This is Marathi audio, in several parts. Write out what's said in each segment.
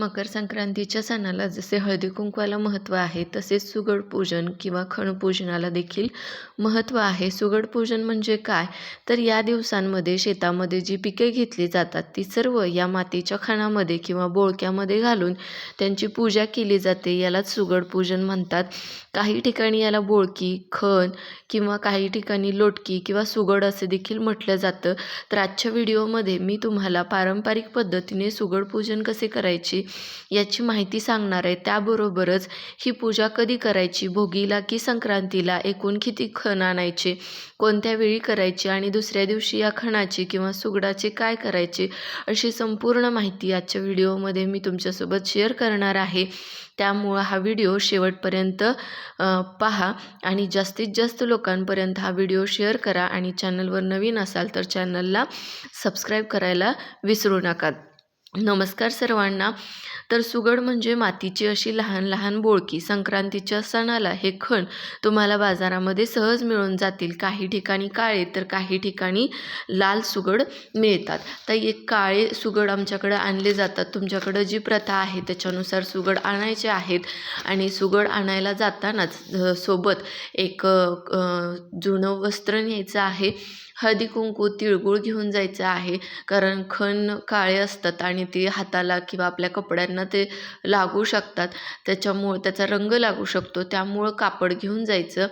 मकर संक्रांतीच्या सणाला जसे हळदी कुंकवाला महत्त्व आहे तसेच सुगड पूजन किंवा खणपूजनाला देखील महत्त्व आहे. सुगड पूजन म्हणजे काय? तर या दिवसांमध्ये शेतामध्ये जी पिके घेतली जातात ती सर्व या मातीच्या खणामध्ये किंवा बोळक्यामध्ये घालून त्यांची पूजा केली जाते. यालाच सुगड पूजन म्हणतात. काही ठिकाणी याला बोळकी खण किंवा काही ठिकाणी लोटकी किंवा सुगड असे देखील म्हटलं जातं. तर आजच्या व्हिडिओमध्ये मी तुम्हाला पारंपरिक पद्धतीने सुगड पूजन कसे करायचे याची माहिती सांगणार आहे. त्याबरोबरच ही पूजा कधी करायची? भोगीला की संक्रांतीला? एकूण किती खण आणायचे? कोणत्या वेळी करायची? आणि दुसऱ्या दिवशी या खणाची किंवा सुगडाचे काय करायचे? अशी संपूर्ण माहिती आजच्या व्हिडिओमध्ये मी तुमच्यासोबत शेअर करणार आहे. त्यामुळं हा व्हिडिओ शेवटपर्यंत पहा आणि जास्तीत जास्त लोकांपर्यंत हा व्हिडिओ शेअर करा. आणि चॅनलवर नवीन असाल तर चॅनलला सबस्क्राईब करायला विसरू नका. नमस्कार सर्वांना. तर सुगड म्हणजे मातीची अशी लहान लहान बोळकी. संक्रांतीच्या सणाला हे खण तुम्हाला बाजारामध्ये सहज मिळून जातील. काही ठिकाणी काळे तर काही ठिकाणी लाल सुगड मिळतात. तर एक काळे सुगड आमच्याकडे आणले जातात. तुमच्याकडं जी प्रथा आहे त्याच्यानुसार सुगड आणायचे आहेत. आणि सुगड आणायला जातानाच सोबत एक जुनं वस्त्र न्यायचं आहे. हळदी कुंकू तिळगुळ घेऊन जायचं आहे. कारण खण काळे असतात आणि ते हाताला किंवा आपल्या कपड्यांना ते लागू शकतात. त्याच्यामुळं त्याचा रंग लागू शकतो. त्यामुळं कापड घेऊन जायचं.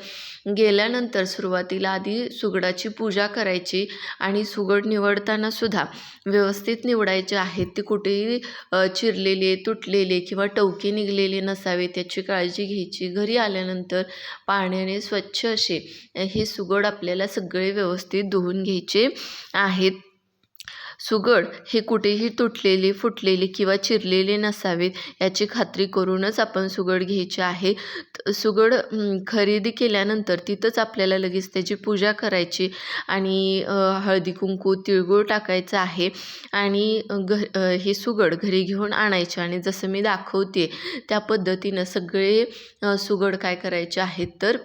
गेल्यानंतर सुरुवातीला आधी सुगडाची पूजा करायची आणि सुगड निवडताना सुद्धा व्यवस्थित निवडायचे आहेत ते कुठेही चिरलेले तुटलेले किंवा टवके निघलेले नसावे त्याची काळजी घ्यायची. घरी आल्यानंतर पाण्याने स्वच्छ असे हे सुगड आपल्याला सगळे व्यवस्थित धुवून घ्यायचे आहेत. सुगड हे कुठेही तुटलेले फुटलेले किंवा चिरलेले नसावेत याची खात्री करूनच आपण सुगड घ्यायचे आहे. सुगड खरेदी केल्यानंतर तिथंच आपल्याला लगेच त्याची पूजा करायची आणि हळदी कुंकू तिळगुळ टाकायचं आहे आणि घ हे सुगड घरी घेऊन आणायचे आणि जसं मी दाखवते त्या पद्धतीनं सगळे सुगड काय करायचे आहेत तर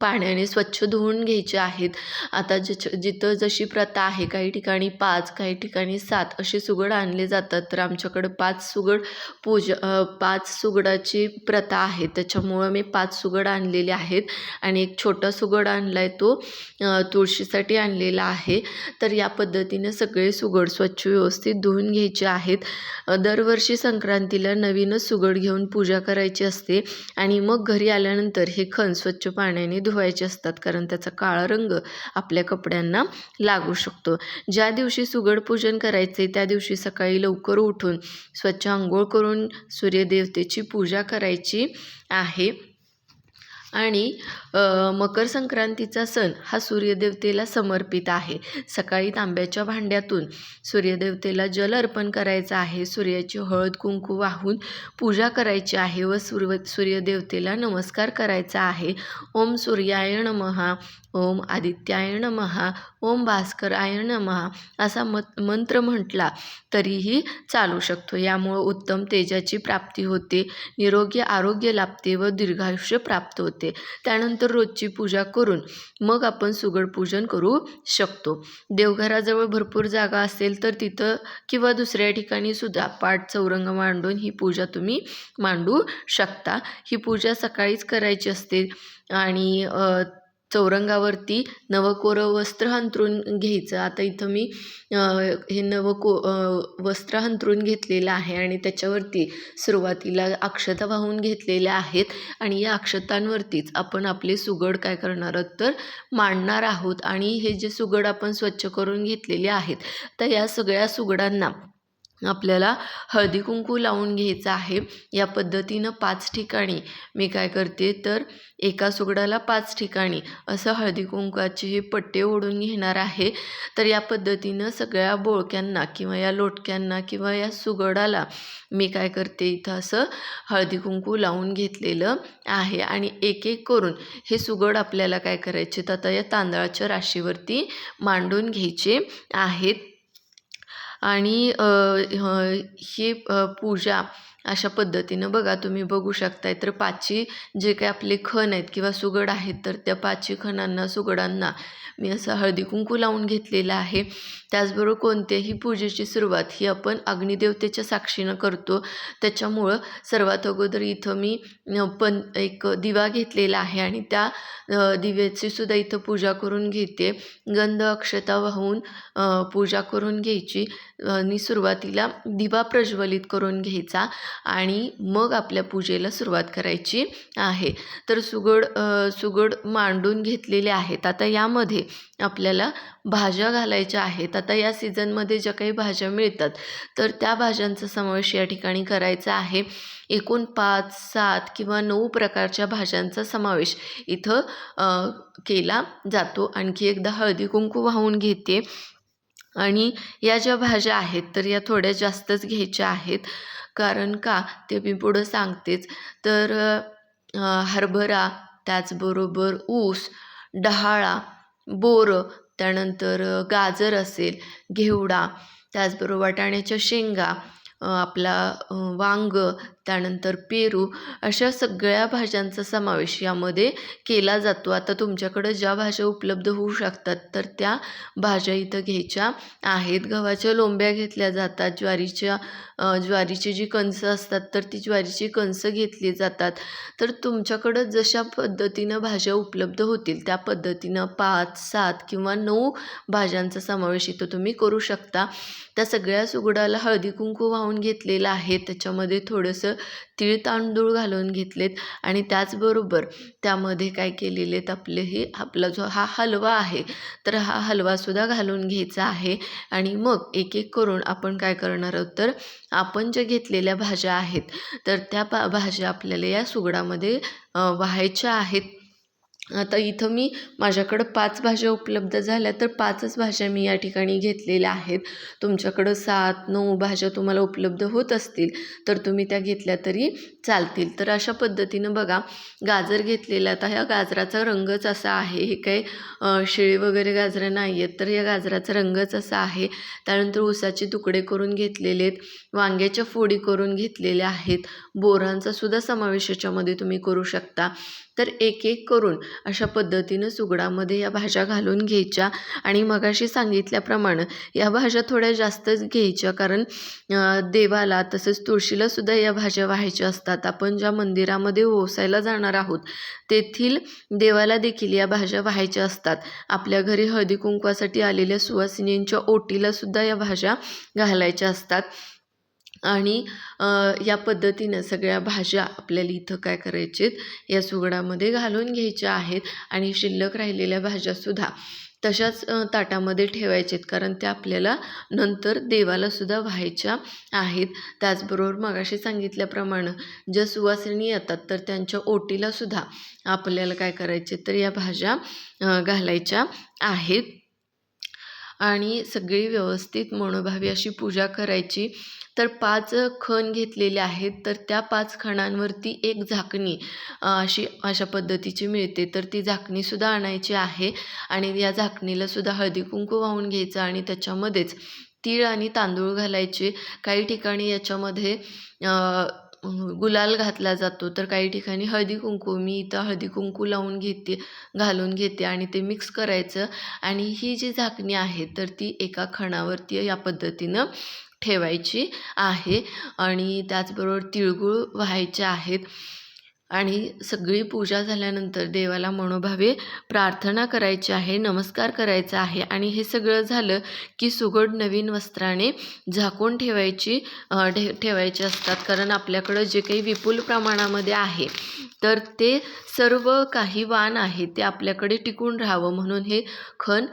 पाण्याने स्वच्छ धुवून घ्यायचे आहेत. आता जिच जिथं जशी प्रथा आहे काही ठिकाणी पाच काही ठिकाणी सात असे सुगड आणले जातात. तर आमच्याकडं पाच सुगड पूज पाच सुगडाची प्रथा आहे. त्याच्यामुळं मी पाच सुगड आणलेले आहेत आणि एक छोटा सुगड आणला आहे तो तुळशीसाठी आणलेला आहे. तर या पद्धतीने सगळे सुगड स्वच्छ व्यवस्थित धुवून घ्यायचे आहेत. दरवर्षी संक्रांतीला नवीनच सुगड घेऊन पूजा करायची असते आणि मग घरी आल्यानंतर हे खण स्वच्छ पाण्याने धुवायचे असतात कारण त्याचा काळा रंग आपल्या कपड्यांना लागू शकतो. ज्या दिवशी सुगड पूजन करायचे त्या दिवशी सकाळी लवकर उठून स्वच्छ आंघोळ करून सूर्यदेवतेची पूजा करायची आहे. आणि मकर संक्रांतीचा सण हा सूर्यदेवतेला समर्पित आहे. सकाळी तांब्याच्या भांड्यातून सूर्यदेवतेला जल अर्पण करायचं आहे. सूर्याची हळद कुंकू वाहून पूजा करायची आहे व सूर्य सूर्यदेवतेला नमस्कार करायचा आहे. ओम सूर्याय महा ओम आदित्याय महा ओम भास्कराय महा असा मत मंत्र म्हटला तरीही चालू शकतो. यामुळं उत्तम तेजाची प्राप्ती होते निरोगी आरोग्य लाभते व दीर्घायुष्य प्राप्त होते. त्यानंतर रोजची पूजा करून मग आपण सुगड पूजन करू शकतो. देवघराजवळ भरपूर जागा असेल तर तिथं किंवा दुसऱ्या ठिकाणी सुद्धा पाठ चौरंग मांडून ही पूजा तुम्ही मांडू शकता. ही पूजा सकाळीच करायची असते आणि चौरंगावरती नवकोरं वस्त्र हंतरून घ्यायचं. आता इथं मी हे नवको वस्त्र हंतरून घेतलेलं आहे आणि त्याच्यावरती सुरुवातीला अक्षता वाहून घेतलेल्या आहेत आणि या अक्षतांवरतीच आपण आपले सुगड काय करणार आहोत तर मांडणार आहोत आणि हे जे सुगड आपण स्वच्छ करून घेतलेले आहेत तर या सगळ्या सुगडांना आपल्याला हळदी कुंकू लावून घ्यायचं आहे. या पद्धतीनं पाच ठिकाणी मी काय करते तर एका सुगडाला पाच ठिकाणी असं हळदी कुंकाचे हे पट्टे ओढून घेणार आहे. तर या पद्धतीनं सगळ्या बोळक्यांना किंवा या लोटक्यांना किंवा या सुगडाला मी काय करते इथं असं हळदी कुंकू लावून घेतलेलं आहे. आणि एक एक करून हे सुगड आपल्याला काय करायचे तर आता या तांदळाच्या राशीवरती मांडून घ्यायचे आहेत. आणि ही पूजा अशा पद्धतीनं बघा तुम्ही बघू शकताय. तर पाची जे काही आपले खण आहेत किंवा सुगड आहेत तर त्या पाची खणांना सुगडांना मी असं हळदी कुंकू लावून घेतलेलं आहे. त्याचबरोबर कोणत्याही पूजेची सुरुवात ही आपण अग्निदेवतेच्या साक्षीनं करतो. त्याच्यामुळं सर्वात अगोदर इथं मी पण एक दिवा घेतलेला आहे आणि त्या दिव्याची सुद्धा इथं पूजा करून घेते. गंध अक्षता वाहून पूजा करून घ्यायची आणि सुरुवातीला दिवा प्रज्वलित करून घ्यायचा आणि मग आपल्या पूजेला सुरुवात करायची आहे. तर सुगड सुगड मांडून घेतलेले आहेत. आता यामध्ये आपल्याला भाज्या घालायच्या आहेत. आता या सीझनमध्ये ज्या काही भाज्या मिळतात तर त्या भाज्यांचा समावेश या ठिकाणी करायचा आहे. एकूण पाच सात किंवा नऊ प्रकारच्या भाज्यांचा समावेश इथं केला जातो. आणखी एकदा हळदी कुंकू वाहून घेते. आणि या ज्या भाज्या आहेत तर या थोड्या जास्तच घ्यायच्या आहेत. कारण का? ते मी पुढं सांगतेच. तर हरभरा त्याचबरोबर ऊस डहाळा बोरं त्यानंतर गाजर असेल घेवडा त्याचबरोबर वाटाण्याच्या शेंगा आपला वांग वांगं त्यानंतर पेरू अशा सगळ्या भाज्यांचा समावेश यामध्ये केला जातो. आता तुमच्याकडं ज्या भाज्या उपलब्ध होऊ शकतात तर त्या भाज्या इथं घ्यायच्या आहेत. गव्हाच्या लोंब्या घेतल्या जातात. ज्वारीच्या ज्वारीची जी कणसं असतात तर ती ज्वारीची कणसं घेतली जातात. तर तुमच्याकडं जशा पद्धतीनं भाज्या उपलब्ध होतील त्या पद्धतीनं पाच सात किंवा नऊ भाज्यांचा समावेश इथं तुम्ही करू शकता. त्या सगळ्या सुगडाला हळदी कुंकू वाहून घेतलेलं आहे. त्याच्यामध्ये थोडंसं तीळ तांदूळ घालून घेतलेत. आणि त्याचबरोबर त्यामध्ये काय केलेले आहेत आपले हे आपला जो हा हलवा आहे तर हा हलवासुद्धा घालून घ्यायचा आहे. आणि मग एक एक करून आपण काय करणार आहोत तर आपण ज्या घेतलेल्या भाज्या आहेत तर त्या पा भाज्या आपल्याला या सुगडामध्ये व्हायच्या आहेत. आता इथं मी माझ्याकडं पाच भाज्या उपलब्ध झाल्या तर पाचच भाज्या मी या ठिकाणी घेतलेल्या आहेत. तुमच्याकडं सात नऊ भाज्या तुम्हाला उपलब्ध होत असतील तर तुम्ही त्या घेतल्या तरी चालतील. तर अशा पद्धतीनं बघा गाजर घेतलेला आता ह्या गाजराचा रंगच असा आहे. हे काही शिळी वगैरे गाजरं नाही आहेत तर या गाजराचा रंगच असा आहे. त्यानंतर ऊसाचे तुकडे करून घेतलेले आहेत. वांग्याच्या फोडी करून घेतलेल्या आहेत. बोरांचा सुद्धा समावेश याच्यामध्ये तुम्ही करू शकता. तर एक एक करून अशा पद्धतीनं सुगडामध्ये या भाज्या घालून घ्यायच्या. आणि मगाशी सांगितल्याप्रमाणे या भाज्या थोड्या जास्तच घ्यायच्या. कारण देवाला तसंच तुळशीला सुद्धा या भाज्या व्हायच्या असतात. आपण ज्या मंदिरामध्ये ओसायला जाणार आहोत तेथील देवाला देखील या भाज्या व्हायच्या असतात. आपल्या घरी हळदी कुंकवासाठी आलेल्या सुवासिनींच्या ओटीला सुद्धा या भाज्या घालायच्या असतात. आणि या पद्धतीनं सगळ्या भाज्या आपल्याला इथं काय करायचे या सुगडामध्ये घालून घ्यायच्या आहेत आणि शिल्लक राहिलेल्या भाज्यासुद्धा तशाच ताटामध्ये ठेवायचेत. कारण त्या आपल्याला नंतर देवालासुद्धा व्हायच्या आहेत. त्याचबरोबर मगाशी सांगितल्याप्रमाणे ज्या सुवासिनी येतात तर त्यांच्या ओटीलासुद्धा आपल्याला काय करायचे तर या भाज्या घालायच्या आहेत. आणि सगळी व्यवस्थित मनोभावी अशी पूजा करायची. तर पाच खण घेतलेले आहेत. तर त्या पाच खणांवरती एक झाकणी अशी अशा पद्धतीची मिळते. तर ती झाकणीसुद्धा आणायची आहे आणि या झाकणीलासुद्धा हळदी कुंकू वाहून घ्यायचं आणि त्याच्यामध्येच तीळ आणि तांदूळ घालायचे. काही ठिकाणी याच्यामध्ये गुलाल घातला जातो. तर काही ठिकाणी हळदी कुंकू मी इथं हळदी कुंकू लावून घेते घालून घेते आणि ते मिक्स करायचं. आणि ही जी झाकणी आहे तर ती एका खणावरती या पद्धतीनं ठेवायची आहे आणि त्याचबरोबर तिळगुळ व्हायचे आहेत. आणि सगळी पूजा झाल्यानंतर देवाला मनोभावे प्रार्थना करायची आहे नमस्कार करायचा आहे. आणि हे सगळं झालं की सुगड नवीन वस्त्राने झाकून ठेवायची ठे ठेवायचे असतात. कारण आपल्याकडं जे काही विपुल प्रमाणामध्ये आहे तर ते सर्व काही वाण आहे ते आपल्याकडे टिकून राहावं. म्हणून हे खण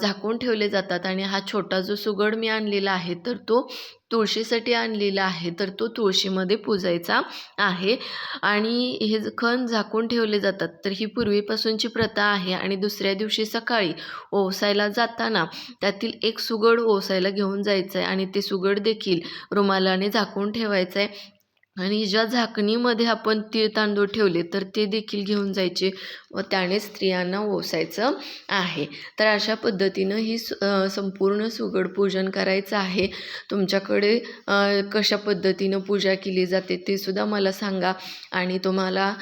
झाकून ठेवले जातात. आणि हा छोटा जो सुगड मी आणलेला आहे तर तो तुळशीसाठी आणलेला आहे तर तो तुळशीमध्ये पूजायचा आहे. आणि हे खण झाकून ठेवले जातात तर ही पूर्वीपासूनची प्रथा आहे. आणि दुसऱ्या दिवशी सकाळी ओसायला जाताना त्यातील एक सुगड ओसायला घेऊन जायचं आहे आणि ते सुगड देखील रुमालाने झाकून ठेवायचं आहे आणि ज्या झाकणीमध्ये आपण तीळ तांदूळ ठेवले तर ते देखील घेऊन जायचे व त्याने स्त्रियांना ओसायचं आहे. तर अशा पद्धतीनं ही संपूर्ण सुगड पूजन करायचं आहे. तुमच्याकडे कशा पद्धतीनं पूजा केली जाते ते सुद्धा मला सांगा आणि तुम्हाला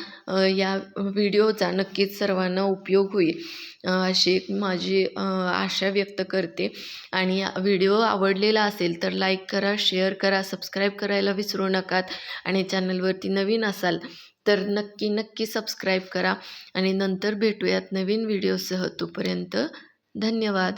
या व्हिडिओचा नक्कीच सर्वांना उपयोग होईल अशी एक माझी आशा व्यक्त करते. आणि व्हिडिओ आवडलेला असेल तर लाईक करा शेअर करा सबस्क्राईब करायला विसरू नका आणि चॅनलवरती नवीन असाल तर नक्की नक्की सबस्क्राईब करा. आणि नंतर भेटूयात नवीन व्हिडिओसह तोपर्यंत धन्यवाद.